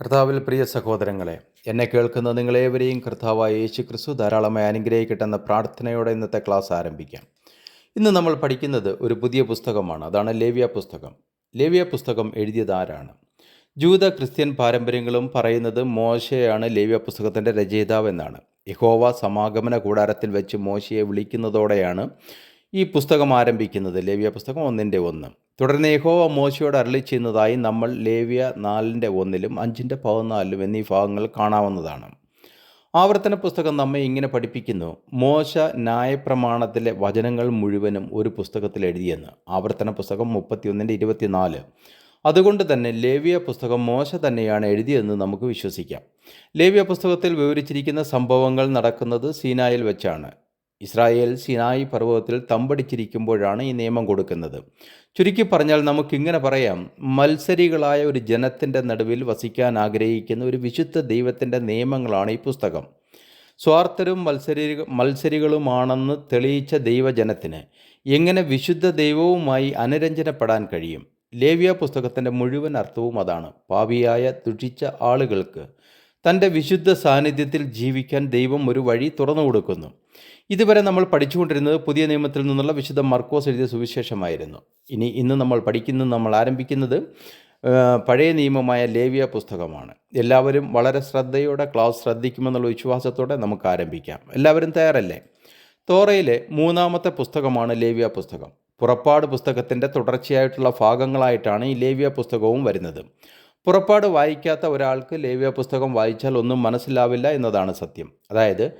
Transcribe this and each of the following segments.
കർത്താവിൽ പ്രിയ സഹോദരങ്ങളെ എന്നെ കേൾക്കുന്ന നിങ്ങളേവരെയും കർത്താവായ യേശു ക്രിസ്തു ധാരാളമായി അനുഗ്രഹിക്കട്ടെന്ന പ്രാർത്ഥനയോടെ ഇന്നത്തെ ക്ലാസ് ആരംഭിക്കാം. ഇന്ന് നമ്മൾ പഠിക്കുന്നത് ഒരു പുതിയ പുസ്തകമാണ്. അതാണ് ലേവ്യ പുസ്തകം. ലേവ്യ പുസ്തകം എഴുതിയത് ആരാണ്? ജൂത ക്രിസ്ത്യൻ പാരമ്പര്യങ്ങളും പറയുന്നത് മോശയാണ്. ലേവ്യ പുസ്തകത്തിന്റെ രചയിതാവ് എന്നാണ്. യഹോവ സമാഗമന കൂടാരത്തിൽ വെച്ച് മോശയെ വിളിക്കുന്നതോടെയാണ് ഈ പുസ്തകം ആരംഭിക്കുന്നത് ലേവ്യ പുസ്തകം ഒന്നിന്റെ ഒന്ന്. തുടർന്ന് യഹോവ മോശയോട് അരളി ചെയ്യുന്നതായി നമ്മൾ ലേവ്യ നാലിന്റെ ഒന്നിലും അഞ്ചിന്റെ പതിനാലിലും എന്നീ ഭാഗങ്ങൾ കാണാവുന്നതാണ്. ആവർത്തന പുസ്തകം നമ്മെ ഇങ്ങനെ പഠിപ്പിക്കുന്നു. മോശ ന്യായപ്രമാണത്തിലെ വചനങ്ങൾ മുഴുവനും ഒരു പുസ്തകത്തിൽ എഴുതിയെന്ന്. ആവർത്തന പുസ്തകം മുപ്പത്തിയൊന്നിന്റെ ഇരുപത്തിനാല്. അതുകൊണ്ട് തന്നെ ലേവ്യ പുസ്തകം മോശ തന്നെയാണ് എഴുതിയതെന്ന് നമുക്ക് വിശ്വസിക്കാം. ലേവ്യ പുസ്തകത്തിൽ വിവരിച്ചിരിക്കുന്ന സംഭവങ്ങൾ നടക്കുന്നത് സീനായിൽ വെച്ചാണ്. ഇസ്രായേൽ സിനായി പർവതത്തിൽ തമ്പടിച്ചിരിക്കുമ്പോഴാണ് ഈ നിയമം കൊടുക്കുന്നത്. ചുരുക്കി പറഞ്ഞാൽ നമുക്കിങ്ങനെ പറയാം മത്സരികളായ ഒരു ജനത്തിന്റെ നടുവിൽ വസിക്കാൻ ആഗ്രഹിക്കുന്ന ഒരു വിശുദ്ധ ദൈവത്തിന്റെ നിയമങ്ങളാണ് ഈ പുസ്തകം. സ്വാർത്ഥരും മത്സരി മത്സരികളുമാണെന്ന് തെളിയിച്ച ദൈവജനത്തിന് എങ്ങനെ വിശുദ്ധ ദൈവവുമായി അനുരഞ്ജനപ്പെടാൻ കഴിയും? ലേവ്യ പുസ്തകത്തിന്റെ മുഴുവൻ അർത്ഥവും അതാണ്. പാവിയായ ദുഷിച്ച ആളുകൾക്ക് തന്റെ വിശുദ്ധ സാന്നിധ്യത്തിൽ ജീവിക്കാൻ ദൈവം ഒരു വഴി തുറന്നു കൊടുക്കുന്നു. ഇതുവരെ നമ്മൾ പഠിച്ചുകൊണ്ടിരുന്നത് പുതിയ നിയമത്തിൽ നിന്നുള്ള വിശുദ്ധ മർക്കോസ് എഴുതിയ സുവിശേഷമായിരുന്നു. ഇനി ഇന്ന് നമ്മൾ പഠിക്കുന്നത് നമ്മൾ ആരംഭിക്കുന്നത് പഴയ നിയമമായ ലേവ്യ പുസ്തകമാണ്. എല്ലാവരും വളരെ ശ്രദ്ധയോടെ ക്ലാസ് ശ്രദ്ധിക്കുമെന്നുള്ള വിശ്വാസത്തോടെ നമുക്ക് ആരംഭിക്കാം. എല്ലാവരും തയ്യാറല്ലേ? തോറയിലെ മൂന്നാമത്തെ പുസ്തകമാണ് ലേവ്യ പുസ്തകം. പുറപ്പാട് പുസ്തകത്തിന്റെ തുടർച്ചയായിട്ടുള്ള ഭാഗങ്ങളായിട്ടാണ് ഈ ലേവ്യ പുസ്തകവും വരുന്നത്. പുറപ്പാട് വായിക്കാത്ത ഒരാൾക്ക് ലേവ്യ പുസ്തകം വായിച്ചാൽ ഒന്നും മനസ്സിലാവില്ല എന്നതാണ് സത്യം. അതായത്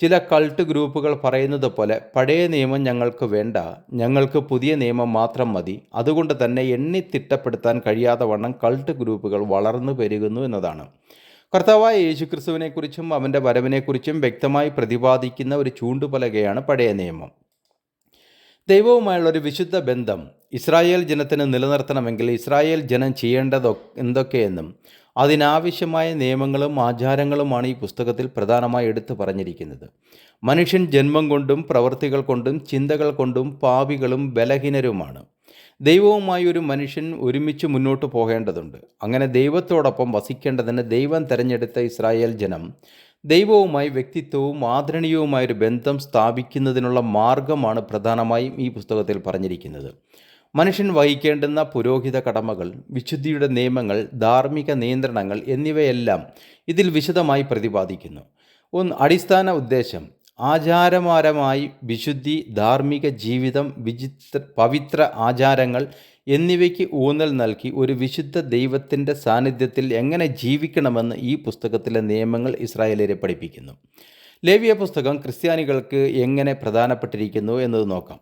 ചില കൾട്ട് ഗ്രൂപ്പുകൾ പറയുന്നത് പോലെ പഴയ നിയമം ഞങ്ങൾക്ക് വേണ്ട ഞങ്ങൾക്ക് പുതിയ നിയമം മാത്രം മതി അതുകൊണ്ട് തന്നെ എണ്ണി തിട്ടപ്പെടുത്താൻ കഴിയാത്ത വണ്ണം കൾട്ട് ഗ്രൂപ്പുകൾ വളർന്നു പെരുകുന്നു എന്നതാണ്. കർത്താവായ യേശുക്രിസ്തുവിനെക്കുറിച്ചും അവന്റെ വരവിനെക്കുറിച്ചും വ്യക്തമായി പ്രതിപാദിക്കുന്ന ഒരു ചൂണ്ടുപലകയാണ് പഴയ നിയമം. ദൈവവുമായുള്ള ഒരു വിശുദ്ധ ബന്ധം ഇസ്രായേൽ ജനത്തിന് നിലനിർത്തണമെങ്കിൽ ഇസ്രായേൽ ജനം ചെയ്യേണ്ടത് എന്തൊക്കെയെന്നും അതിനാവശ്യമായ നിയമങ്ങളും ആചാരങ്ങളുമാണ് ഈ പുസ്തകത്തിൽ പ്രധാനമായി എടുത്തു പറഞ്ഞിരിക്കുന്നത്. മനുഷ്യൻ ജന്മം കൊണ്ടും പ്രവൃത്തികൾ കൊണ്ടും ചിന്തകൾ കൊണ്ടും പാവികളും ബലഹീനരുമാണ്. ദൈവവുമായി ഒരു മനുഷ്യൻ ഒരുമിച്ച് മുന്നോട്ട് പോകേണ്ടതുണ്ട്. അങ്ങനെ ദൈവത്തോടൊപ്പം വസിക്കേണ്ടതിന് ദൈവം തിരഞ്ഞെടുത്ത ഇസ്രായേൽ ജനം ദൈവവുമായി വ്യക്തിത്വവും ആദരണീയവുമായ ഒരു ബന്ധം സ്ഥാപിക്കുന്നതിനുള്ള മാർഗമാണ് പ്രധാനമായും ഈ പുസ്തകത്തിൽ പറഞ്ഞിരിക്കുന്നത്. മനുഷ്യൻ വഹിക്കേണ്ടുന്ന പുരോഹിത കടമകൾ വിശുദ്ധിയുടെ നിയമങ്ങൾ ധാർമ്മിക നിയന്ത്രണങ്ങൾ എന്നിവയെല്ലാം ഇതിൽ വിശദമായി പ്രതിപാദിക്കുന്നു. ഒന്ന് അടിസ്ഥാന ഉദ്ദേശം. ആചാരമാരമായി വിശുദ്ധി ധാർമ്മിക ജീവിതം വിചിത്ര പവിത്ര ആചാരങ്ങൾ എന്നിവയ്ക്ക് ഊന്നൽ നൽകി ഒരു വിശുദ്ധ ദൈവത്തിന്റെ സാന്നിധ്യത്തിൽ എങ്ങനെ ജീവിക്കണമെന്ന് ഈ പുസ്തകത്തിലെ നിയമങ്ങൾ ഇസ്രായേലരെ പഠിപ്പിക്കുന്നു. ലേവിയ പുസ്തകം ക്രിസ്ത്യാനികൾക്ക് എങ്ങനെ പ്രധാനപ്പെട്ടിരിക്കുന്നു എന്നത് നോക്കാം.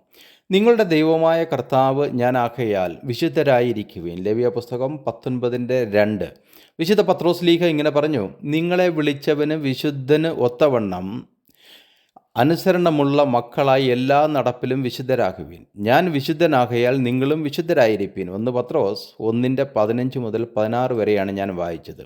നിങ്ങളുടെ ദൈവമായ കർത്താവ് ഞാൻ ആകയാൽ വിശുദ്ധരായിരിക്കുവിൻ. ലേവിയ പുസ്തകം പത്തൊൻപതിന്റെ രണ്ട്. വിശുദ്ധ പത്രോസ് ലീഹ ഇങ്ങനെ പറഞ്ഞു നിങ്ങളെ വിളിച്ചവന് വിശുദ്ധന് ഒത്തവണ്ണം അനുസരണമുള്ള മക്കളായി എല്ലാ നടപ്പിലും വിശുദ്ധരാകുവിൻ. ഞാൻ വിശുദ്ധനാകയാൽ നിങ്ങളും വിശുദ്ധരായിരിപ്പീൻ. ഒന്ന് പത്രോസ് ഒന്നിന്റെ പതിനഞ്ച് മുതൽ പതിനാറ് വരെയാണ് ഞാൻ വായിച്ചത്.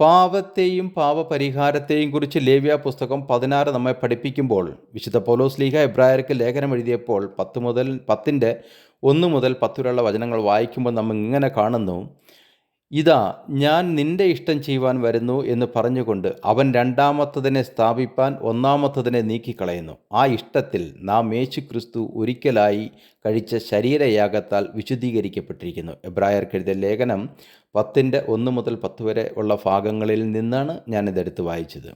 പാപത്തെയും പാപപരിഹാരത്തെയും കുറിച്ച് ലേവ്യ പുസ്തകം പതിനാറ് നമ്മെ പഠിപ്പിക്കുമ്പോൾ വിശുദ്ധ പോലോസ് ലീഗ എബ്രായർക്ക് ലേഖനം എഴുതിയപ്പോൾ പത്ത് മുതൽ പത്തിന്റെ ഒന്ന് മുതൽ പത്ത് വരെയുള്ള വചനങ്ങൾ വായിക്കുമ്പോൾ നമ്മൾ ഇങ്ങനെ കാണുന്നു. ഇതാ ഞാൻ നിന്റെ ഇഷ്ടം ചെയ്യുവാൻ വരുന്നു എന്ന് പറഞ്ഞുകൊണ്ട് അവൻ രണ്ടാമത്തതിനെ സ്ഥാപിപ്പാൻ ഒന്നാമത്തതിനെ നീക്കിക്കളയുന്നു. ആ ഇഷ്ടത്തിൽ നാം യേശു ക്രിസ്തു ഒരിക്കലായി കഴിച്ച ശരീരയാഗത്താൽ വിശുദ്ധീകരിക്കപ്പെട്ടിരിക്കുന്നു. എബ്രായർക്കെഴുതിയ ലേഖനം പത്തിന്റെ ഒന്ന് മുതൽ പത്ത് വരെ ഉള്ള ഭാഗങ്ങളിൽ നിന്നാണ് ഞാനിതെടുത്ത് വായിച്ചത്.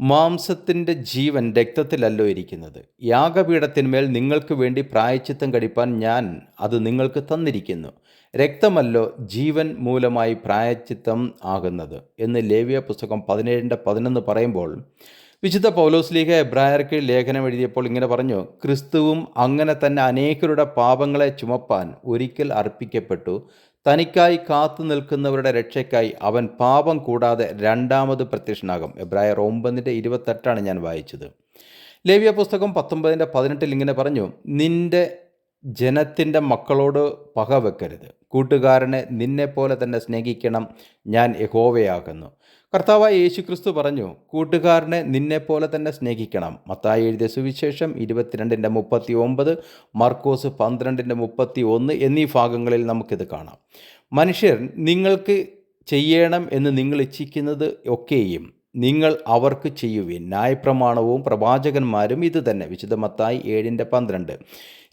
മാംസത്തിന്റെ ജീവൻ രക്തത്തിലല്ലോ ഇരിക്കുന്നത്. യാഗപീഠത്തിന്മേൽ നിങ്ങൾക്ക് വേണ്ടി പ്രായച്ചിത്തം കടിപ്പാൻ ഞാൻ അത് നിങ്ങൾക്ക് തന്നിരിക്കുന്നു. രക്തമല്ലോ ജീവൻ മൂലമായി പ്രായച്ചിത്തം ആകുന്നത്. എന്ന് ലേവ്യ പുസ്തകം പതിനേഴിന്റെ പതിനൊന്ന് പറയുമ്പോൾ വിശുദ്ധ പൗലോസ് ലീഗ എബ്രായർക്ക് ലേഖനം എഴുതിയപ്പോൾ ഇങ്ങനെ പറഞ്ഞു ക്രിസ്തുവും അങ്ങനെ തന്നെ അനേകരുടെ പാപങ്ങളെ ചുമപ്പാൻ ഒരിക്കൽ അർപ്പിക്കപ്പെട്ടു. തനിക്കായി കാത്തു നിൽക്കുന്നവരുടെ രക്ഷയ്ക്കായി അവൻ പാപം കൂടാതെ രണ്ടാമത് പ്രത്യക്ഷനാകും. എബ്രായർ ഒമ്പതിന്റെ ഇരുപത്തെട്ടാണ് ഞാൻ വായിച്ചത്. ലേവ്യ പുസ്തകം പത്തൊമ്പതിന്റെ പതിനെട്ടിൽ ഇങ്ങനെ പറഞ്ഞു നിന്റെ ജനത്തിന്റെ മക്കളോട് പക വെക്കരുത്. കൂട്ടുകാരനെ നിന്നെപ്പോലെ തന്നെ സ്നേഹിക്കണം. ഞാൻ യഹോവയാകുന്നു. കർത്താവായ യേശുക്രിസ്തു പറഞ്ഞു കൂട്ടുകാരനെ നിന്നെപ്പോലെ തന്നെ സ്നേഹിക്കണം. മത്തായി എഴുതിയ സുവിശേഷം ഇരുപത്തിരണ്ടിന്റെ മുപ്പത്തി ഒമ്പത് മർക്കോസ് പന്ത്രണ്ടിന്റെ മുപ്പത്തി ഒന്ന് എന്നീ ഭാഗങ്ങളിൽ നമുക്കിത് കാണാം. മനുഷ്യർ നിങ്ങൾക്ക് ചെയ്യണം എന്ന് നിങ്ങൾ ഇച്ഛിക്കുന്നത് ഒക്കെയും നിങ്ങൾ അവർക്ക് ചെയ്യുവിൻ. ന്യായപ്രമാണവും പ്രവാചകന്മാരും ഇത് തന്നെ. വിശുദ്ധമത്തായി ഏഴിന്റെ പന്ത്രണ്ട്.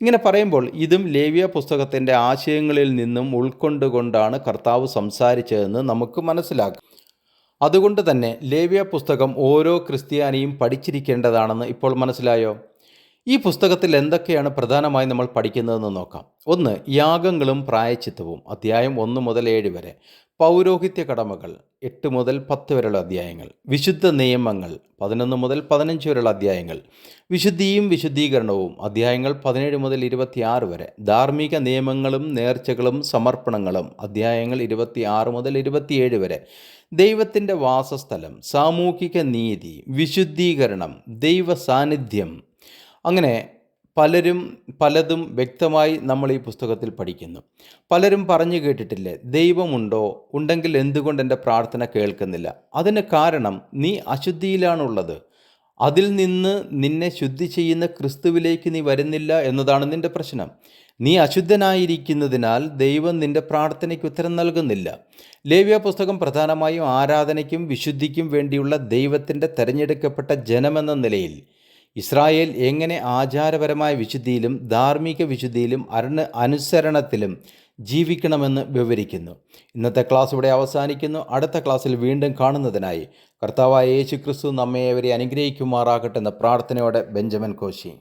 ഇങ്ങനെ പറയുമ്പോൾ ഇതും ലേവ്യ പുസ്തകത്തിന്റെ ആശയങ്ങളിൽ നിന്നും ഉൾക്കൊണ്ടുകൊണ്ടാണ് കർത്താവ് സംസാരിച്ചതെന്ന് നമുക്ക് മനസ്സിലാക്കാം. അതുകൊണ്ട് തന്നെ ലേവ്യ പുസ്തകം ഓരോ ക്രിസ്ത്യാനിയും പഠിച്ചിരിക്കേണ്ടതാണെന്ന് ഇപ്പോൾ മനസ്സിലായോ? ഈ പുസ്തകത്തിൽ എന്തൊക്കെയാണ് പ്രധാനമായി നമ്മൾ പഠിക്കുന്നതെന്ന് നോക്കാം. ഒന്ന് യാഗങ്ങളും പ്രായച്ചിത്തവും അധ്യായം ഒന്ന് മുതൽ ഏഴ് വരെ. പൗരോഹിത്യ കടമകൾ എട്ട് മുതൽ പത്ത് വരെയുള്ള അധ്യായങ്ങൾ. വിശുദ്ധ നിയമങ്ങൾ പതിനൊന്ന് മുതൽ പതിനഞ്ച് വരെയുള്ള അധ്യായങ്ങൾ. വിശുദ്ധിയും വിശുദ്ധീകരണവും അധ്യായങ്ങൾ പതിനേഴ് മുതൽ ഇരുപത്തിയാറ് വരെ. ധാർമ്മിക നിയമങ്ങളും നേർച്ചകളും സമർപ്പണങ്ങളും അധ്യായങ്ങൾ ഇരുപത്തിയാറ് മുതൽ ഇരുപത്തിയേഴ് വരെ. ദൈവത്തിന്റെ വാസസ്ഥലം സാമൂഹിക നീതി വിശുദ്ധീകരണം ദൈവ സാന്നിധ്യം അങ്ങനെ പലരും പലതും വ്യക്തമായി നമ്മൾ ഈ പുസ്തകത്തിൽ പഠിക്കുന്നു. പലരും പറഞ്ഞു കേട്ടിട്ടില്ലേ ദൈവമുണ്ടോ? ഉണ്ടെങ്കിൽ എന്തുകൊണ്ട് എന്റെ പ്രാർത്ഥന കേൾക്കുന്നില്ല? അതിന് കാരണം നീ അശുദ്ധിയിലാണുള്ളത്. അതിൽ നിന്ന് നിന്നെ ശുദ്ധി ചെയ്യുന്ന ക്രിസ്തുവിലേക്ക് നീ വരുന്നില്ല എന്നതാണ് നിന്റെ പ്രശ്നം. നീ അശുദ്ധനായിരിക്കുന്നതിനാൽ ദൈവം നിന്റെ പ്രാർത്ഥനയ്ക്ക് ഉത്തരം നൽകുന്നില്ല. ലേവ്യ പുസ്തകം പ്രധാനമായും ആരാധനയ്ക്കും വിശുദ്ധിക്കും വേണ്ടിയുള്ള ദൈവത്തിന്റെ തിരഞ്ഞെടുക്കപ്പെട്ട ജനമെന്ന നിലയിൽ ഇസ്രായേൽ എങ്ങനെ ആചാരപരമായ വിശുദ്ധിയിലും ധാർമ്മിക വിശുദ്ധിയിലും അരണ് അനുസരണത്തിലും ജീവിക്കണമെന്ന് വിവരിക്കുന്നു. ഇന്നത്തെ ക്ലാസ് ഇവിടെ അവസാനിക്കുന്നു. അടുത്ത ക്ലാസ്സിൽ വീണ്ടും കാണുന്നതിനായി കർത്താവായ യേശു ക്രിസ്തു നമ്മെ അവരെ അനുഗ്രഹിക്കുമാറാകട്ടെ എന്ന പ്രാർത്ഥനയോടെ ബെഞ്ചമിൻ കോശി.